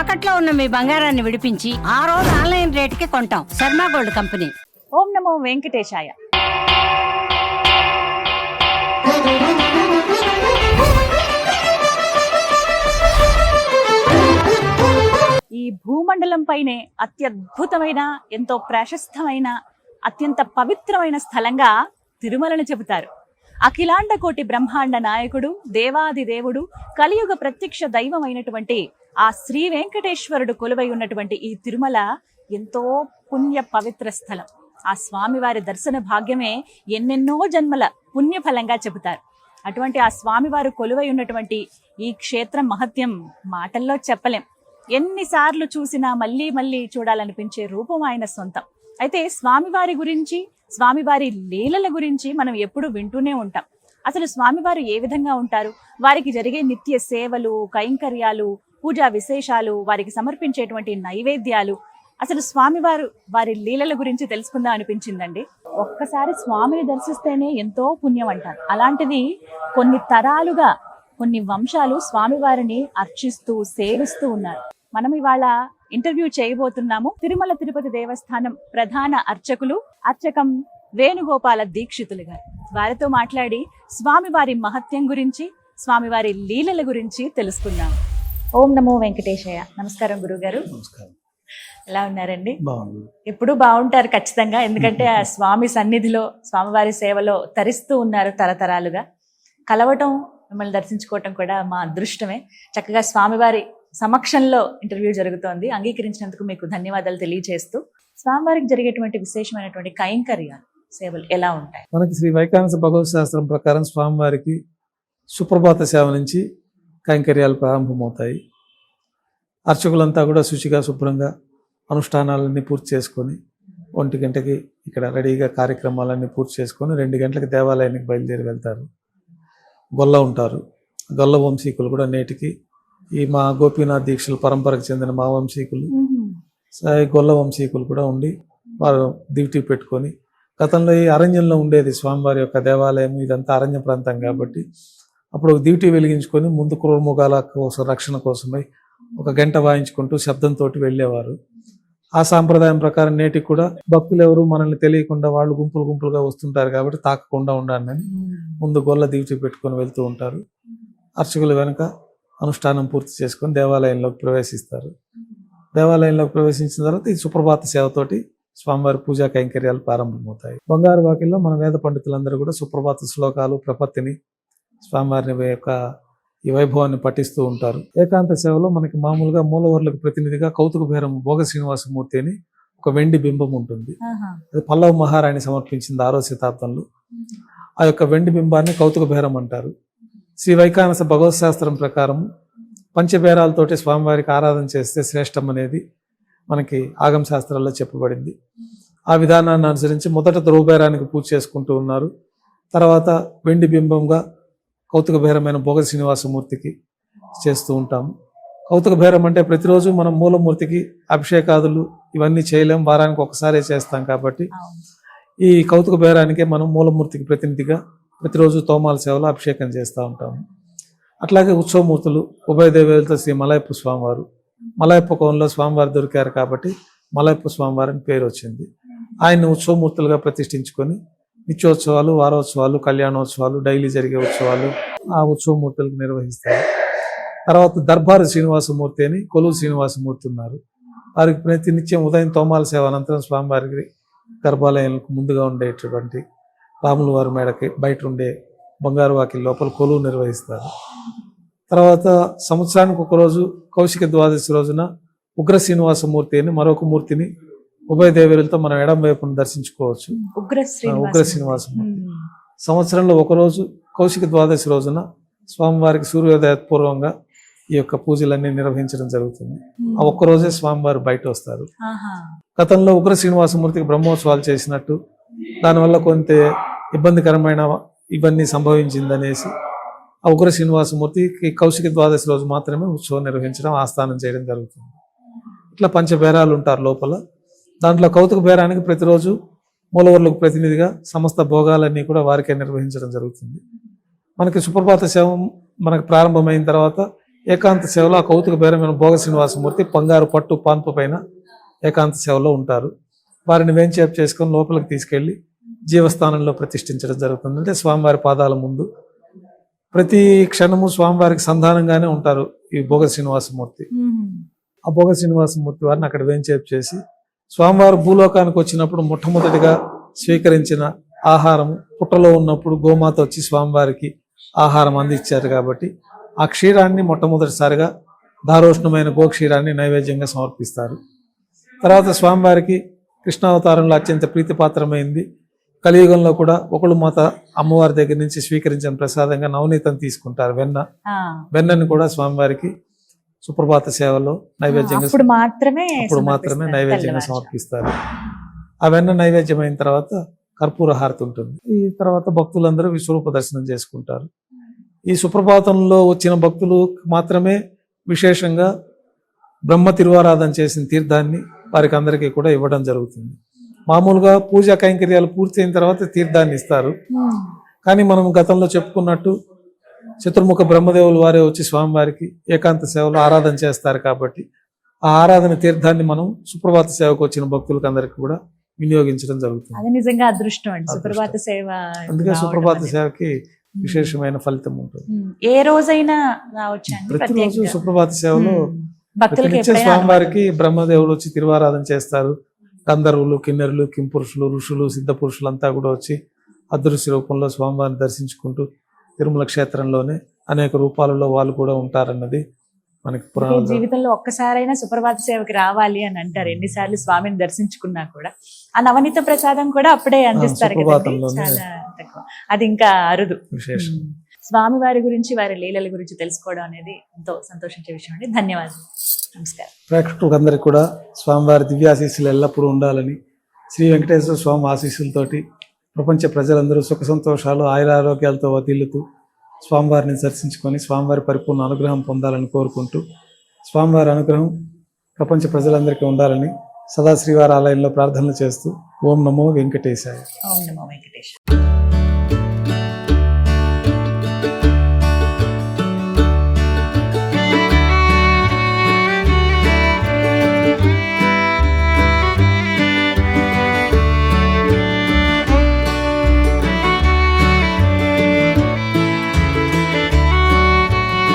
తాకట్లో ఉన్న మీ బంగారాన్ని విడిపించి ఆ రోజు ఆన్లైన్ రేటుకి కొంటాం. Sharma gold company. ఓం నమో వెంకటేశాయ. ఈ భూమండలం పైనే అత్యద్భుతమైన ఎంతో ప్రశస్తమైన అత్యంత పవిత్రమైన స్థలంగా తిరుమలని చెబుతారు. అఖిలాండ కోటి బ్రహ్మాండ నాయకుడు దేవాది దేవుడు కలియుగ ప్రత్యక్ష దైవమైనటువంటి ఆ శ్రీ వెంకటేశ్వరుడు కొలువై ఉన్నటువంటి ఈ తిరుమల ఎంతో పుణ్య పవిత్ర స్థలం. ఆ స్వామివారి దర్శన భాగ్యమే ఎన్నెన్నో జన్మల పుణ్యఫలంగా చెబుతారు. అటువంటి ఆ స్వామివారు కొలువై ఉన్నటువంటి ఈ క్షేత్రం మహత్యం మాటల్లో చెప్పలేం. ఎన్నిసార్లు చూసినా మళ్ళీ మళ్ళీ చూడాలనిపించే రూపం ఆయన సొంతం. అయితే స్వామివారి గురించి స్వామివారి లీలల గురించి మనం ఎప్పుడు వింటూనే ఉంటాం. అసలు స్వామివారు ఏ విధంగా ఉంటారు? వారికి జరిగే నిత్య సేవలు కైంకర్యాలు పూజా విశేషాలు వారికి సమర్పించేటువంటి నైవేద్యాలు. అసలు స్వామివారు వారి లీలల గురించి తెలుసుకుందాం అనిపించిందండి. ఒక్కసారి స్వామిని దర్శిస్తేనే ఎంతో పుణ్యం అంటారు అలాంటిది కొన్ని తరాలుగా కొన్ని వంశాలు స్వామివారిని అర్చిస్తూ సేవిస్తూ ఉన్నారు. మనం ఇవాళ ఇంటర్వ్యూ చేయబోతున్నాము. తిరుమల తిరుపతి దేవస్థానం ప్రధాన అర్చకులు అర్చకం వేణుగోపాల దీక్షితులు గారు. వారితో మాట్లాడి స్వామివారి మహత్యం గురించి స్వామివారి లీలల గురించి తెలుసుకున్నాము ఓం నమో వెంకటేశయ్య. నమస్కారం గురుగారు. నమస్కారం. ఎలా ఉన్నారండి? ఎప్పుడు బాగుంటారు ఖచ్చితంగా ఎందుకంటే ఆ స్వామి సన్నిధిలో స్వామివారి సేవలో తరిస్తూ ఉన్నారు తరతరాలుగా. కలవటం మిమ్మల్ని దర్శించుకోవటం కూడా మా అదృష్టమే. చక్కగా స్వామివారి సమక్షంలో ఇంటర్వ్యూ జరుగుతోంది. అంగీకరించినందుకు మీకు ధన్యవాదాలు తెలియజేస్తూ స్వామివారికి జరిగేటువంటి విశేషమైనటువంటి కైంకర్యాలు సేవలు ఎలా ఉంటాయి? మనకి శ్రీ వైకానస భగవత్ శాస్త్రం ప్రకారం స్వామివారికి సుప్రభాత సేవ నుంచి కైంకర్యాలు ప్రారంభమవుతాయి. అర్చకులంతా కూడా శుచిగా శుభ్రంగా అనుష్ఠానాలన్నీ పూర్తి చేసుకొని ఒంటి గంటకి ఇక్కడ రెడీగా కార్యక్రమాలన్నీ పూర్తి చేసుకొని రెండు గంటలకు దేవాలయానికి బయలుదేరి వెళ్తారు. గొల్ల ఉంటారు. గొల్ల వంశీకులు కూడా నేటికి ఈ మా గోపీనాథ్ దీక్షల పరంపరకు చెందిన మా వంశీకులు. గొల్ల వంశీకులు కూడా ఉండి వారు డ్యూటీ పెట్టుకొని గతంలో ఈ అరణ్యంలో ఉండేది స్వామివారి యొక్క దేవాలయం ఇదంతా అరణ్య ప్రాంతం కాబట్టి అప్పుడు ఒక డ్యూటీ వెలిగించుకొని ముందు క్రూరముఖాల కోసం రక్షణ కోసమై ఒక గంట వాయించుకుంటూ శబ్దంతో వెళ్ళేవారు. ఆ సాంప్రదాయం ప్రకారం నేటికి కూడా భక్తులు ఎవరు మనల్ని తెలియకుండా వాళ్ళు గుంపులు గుంపులుగా వస్తుంటారు కాబట్టి తాకకుండా ఉండాలని ముందు గొల్ల డ్యూటీ పెట్టుకొని వెళ్తూ ఉంటారు. అర్చకులు వెనుక అనుష్ఠానం పూర్తి చేసుకొని దేవాలయంలోకి ప్రవేశిస్తారు. దేవాలయంలోకి ప్రవేశించిన తర్వాత ఈ సుప్రభాత సేవతోటి స్వామివారి పూజా కైంకర్యాలు ప్రారంభమవుతాయి. బంగారు వాకిల్లో మన వేద పండితులందరూ కూడా సుప్రభాత శ్లోకాలు ప్రపత్తిని స్వామివారిని యొక్క ఈ వైభవాన్ని పఠిస్తూ ఉంటారు. ఏకాంత సేవలో మనకి మామూలుగా మూలవర్లకు ప్రతినిధిగా కౌతుక భైరం భోగ శ్రీనివాసమూర్తి అని ఒక వెండి బింబం ఉంటుంది. అది పల్లవ మహారాణి సమర్పించింది ఆరో శతాబ్దంలో. ఆ యొక్క వెండి బింబాన్ని కౌతుక భైరం అంటారు. శ్రీ వైకానస భగవత్ శాస్త్రం ప్రకారం పంచబేరాలతోటి స్వామివారికి ఆరాధన చేస్తే శ్రేష్టం అనేది మనకి ఆగమ శాస్త్రాల్లో చెప్పబడింది. ఆ విధానాన్ని అనుసరించి మొదట ధ్రువబేరానికి పూజ చేసుకుంటూ ఉన్నారు. తర్వాత వెండి బింబంగా కౌతుక భైరమైన భోగ శ్రీనివాసమూర్తికి చేస్తూ ఉంటాము కౌతుక భైరం అంటే ప్రతిరోజు మనం మూలమూర్తికి అభిషేకాదులు ఇవన్నీ చేయలేం వారానికి ఒకసారే చేస్తాం కాబట్టి ఈ కౌతుక బేరానికే మనం మూలమూర్తికి ప్రతినిధిగా ప్రతిరోజు తోమాల సేవలో అభిషేకం చేస్తూ ఉంటాము అట్లాగే ఉత్సవమూర్తులు ఉభయ దేవేలతో శ్రీ మలయప్ప స్వామివారు. మలయప్ప కోణంలో స్వామివారు దొరికారు కాబట్టి మలయప్ప స్వామివారి అని పేరు వచ్చింది ఆయన్ని ఉత్సవమూర్తులుగా ప్రతిష్ఠించుకొని నిత్యోత్సవాలు వారోత్సవాలు కళ్యాణోత్సవాలు డైలీ జరిగే ఉత్సవాలు ఆ ఉత్సవమూర్తులకు నిర్వహిస్తారు. తర్వాత దర్బారు శ్రీనివాసమూర్తి అని కొలువు శ్రీనివాసమూర్తి ఉన్నారు. వారికి ప్రతి నిత్యం ఉదయం తోమాల సేవ అనంతరం స్వామివారికి గర్భాలయాలకు ముందుగా ఉండేటటువంటి రాముల వారి మేడకి బయట ఉండే బంగారు వాకిలి లోపల కొలువు నిర్వహిస్తారు. తర్వాత సంవత్సరానికి ఒకరోజు కౌశిక ద్వాదశి రోజున ఉగ్ర శ్రీనివాసమూర్తి అని మరొక మూర్తిని ఉభయ దేవేరులతో మనం ఎడం వైపును దర్శించుకోవచ్చు. ఉగ్ర శ్రీనివాసమూర్తి సంవత్సరంలో ఒక రోజు కౌశిక ద్వాదశి రోజున స్వామివారికి సూర్యోదయ పూర్వంగా ఈ యొక్క పూజలన్నీ నిర్వహించడం జరుగుతుంది. ఆ ఒక్క రోజే స్వామివారు బయట వస్తారు. గతంలో ఉగ్ర శ్రీనివాసమూర్తికి బ్రహ్మోత్సవాలు చేసినట్టు దానివల్ల కొంత ఇబ్బందికరమైన ఇవన్నీ సంభవించిందనేసి ఆ ఉగ్ర శ్రీనివాసమూర్తికి కౌశిక ద్వాదశి రోజు మాత్రమే ఉత్సవం నిర్వహించడం ఆస్థానం చేయడం జరుగుతుంది. ఇట్లా పంచబేరాలు ఉంటారు లోపల. దాంట్లో కౌతుక బేరానికి ప్రతిరోజు మూలవర్లకు ప్రతినిధిగా సమస్త భోగాలన్నీ కూడా వారికే నిర్వహించడం జరుగుతుంది. మనకి సుప్రభాత సేవం మనకు ప్రారంభమైన తర్వాత ఏకాంత సేవలో ఆ కౌతుక బేరమైన భోగ శ్రీనివాసమూర్తి బంగారు పట్టు పాన్పు పైన ఏకాంత సేవలో ఉంటారు. వారిని వేంచేపు చేసుకొని లోపలికి తీసుకెళ్ళి జీవస్థానంలో ప్రతిష్ఠించడం జరుగుతుంది. అంటే స్వామివారి పాదాల ముందు ప్రతి క్షణము స్వామివారికి సంధానంగానే ఉంటారు ఈ భోగ శ్రీనివాసమూర్తి. ఆ భోగ శ్రీనివాసమూర్తి వారిని అక్కడ వేంచేపు చేసి స్వామివారు భూలోకానికి వచ్చినప్పుడు మొట్టమొదటిగా స్వీకరించిన ఆహారం పుట్టలో ఉన్నప్పుడు గోమాత వచ్చి స్వామివారికి ఆహారం అందించారు కాబట్టి ఆ క్షీరాన్ని మొట్టమొదటిసారిగా దారోష్ణమైన గోక్షీరాన్ని నైవేద్యంగా సమర్పిస్తారు. తర్వాత స్వామివారికి కృష్ణావతారంలో అత్యంత ప్రీతిపాత్రమైంది. కలియుగంలో కూడా ఒకళ్ళు మాత అమ్మవారి దగ్గర నుంచి స్వీకరించిన ప్రసాదంగా నవనీతం తీసుకుంటారు వెన్న. వెన్నని కూడా స్వామివారికి సుప్రభాత సేవలో నైవేద్యంగా అప్పుడు మాత్రమే అప్పుడు మాత్రమే నైవేద్యంగా. సమర్పిస్తారు. ఆ వెన్న నైవేద్యం అయిన తర్వాత కర్పూర హారతి ఉంటుంది. ఈ తర్వాత భక్తులందరూ విశ్వరూప దర్శనం చేసుకుంటారు. ఈ సుప్రభాతంలో వచ్చిన భక్తులు మాత్రమే విశేషంగా బ్రహ్మ తిరువారాధన చేసిన తీర్థాన్ని వారికి అందరికీ కూడా ఇవ్వడం జరుగుతుంది. మామూలుగా పూజా కైంకర్యాలు పూర్తయిన తర్వాత తీర్థాన్ని ఇస్తారు. కానీ మనం గతంలో చెప్పుకున్నట్టు చతుర్ముఖ బ్రహ్మదేవులు వారే వచ్చి స్వామివారికి ఏకాంత సేవలో ఆరాధన చేస్తారు కాబట్టి ఆ ఆరాధన తీర్థాన్ని మనం సుప్రభాత సేవకు వచ్చిన భక్తులకు అందరికి కూడా వినియోగించడం జరుగుతుంది అది నిజంగా అదృష్టం అండి. సుప్రభాత సేవ అందుకే సుప్రభాత. సేవకి విశేషమైన ఫలితం ఉంటుంది. ఏ రోజైనా ప్రతిరోజు. సుప్రభాత సేవలో ప్రతినిత్యం స్వామివారికి బ్రహ్మదేవులు వచ్చి తిరువారాధన చేస్తారు గంధర్వులు కిన్నెరులు కింపురుషులు ఋషులు సిద్ధ పురుషులంతా కూడా వచ్చి అదృశ్య రూపంలో స్వామివారిని దర్శించుకుంటూ తిరుమల క్షేత్రంలోనే అనేక రూపాలలో వాళ్ళు కూడా ఉంటారన్నది మనకి పురాణ జీవితంలో ఒక్కసారైనా సుప్రభాత సేవకి రావాలి అని అంటారు. ఎన్నిసార్లు స్వామిని దర్శించుకున్నా కూడా. ఆ నవనీత ప్రసాదం కూడా అప్పుడే అందిస్తారు అది ఇంకా అరుదు. విశేషం. స్వామి వారి గురించి వారి లీలల గురించి తెలుసుకోవడం అనేది ఎంతో సంతోషించే విషయం అండి. ధన్యవాదాలు. నమస్కారం. ప్రేక్షకులందరికీ కూడా స్వామివారి దివ్యాశీస్సులు ఎల్లప్పుడూ ఉండాలని శ్రీ వెంకటేశ్వర స్వామి ఆశీస్సులతోటి ప్రపంచ ప్రజలందరూ సుఖ సంతోషాలు ఆయురారోగ్యాలతో వదిలుతూ స్వామివారిని దర్శించుకొని స్వామివారి పరిపూర్ణ అనుగ్రహం పొందాలని కోరుకుంటూ స్వామివారి అనుగ్రహం ప్రపంచ ప్రజలందరికీ ఉండాలని సదా శ్రీవారి ఆలయంలో ప్రార్థనలు చేస్తూ ఓం నమో వెంకటేశాయ. ఓం నమో వెంకటేశ్వర